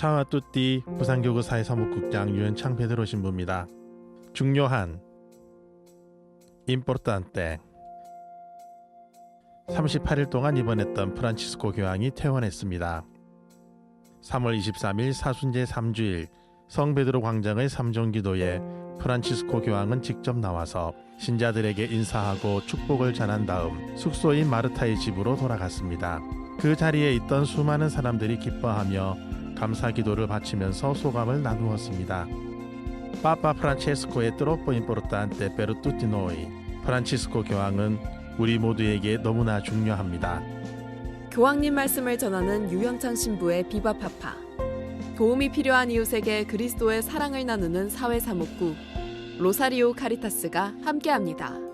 차와 뚜띠 부산교구 사회사무국장 유현창 베드로 신부입니다. 중요한 임포르탄테 38일 동안 입원했던 프란치스코 교황이 퇴원했습니다. 3월 23일 사순제 3주일 성 베드로 광장의 삼종기도에 프란치스코 교황은 직접 나와서 신자들에게 인사하고 축복을 전한 다음 숙소인 마르타의 집으로 돌아갔습니다. 그 자리에 있던 수많은 사람들이 기뻐하며 감사 기도를 바치면서 소감을 나누었습니다. 파파 프란체스코의 트로포 임포르탄테 페르 투티 노이 프란치스코 교황은 우리 모두에게 너무나 중요합니다. 교황님 말씀을 전하는 유현창 신부의 비바파파. 도움이 필요한 이웃에게 그리스도의 사랑을 나누는 사회사목국 로사리오 카리타스가 함께합니다.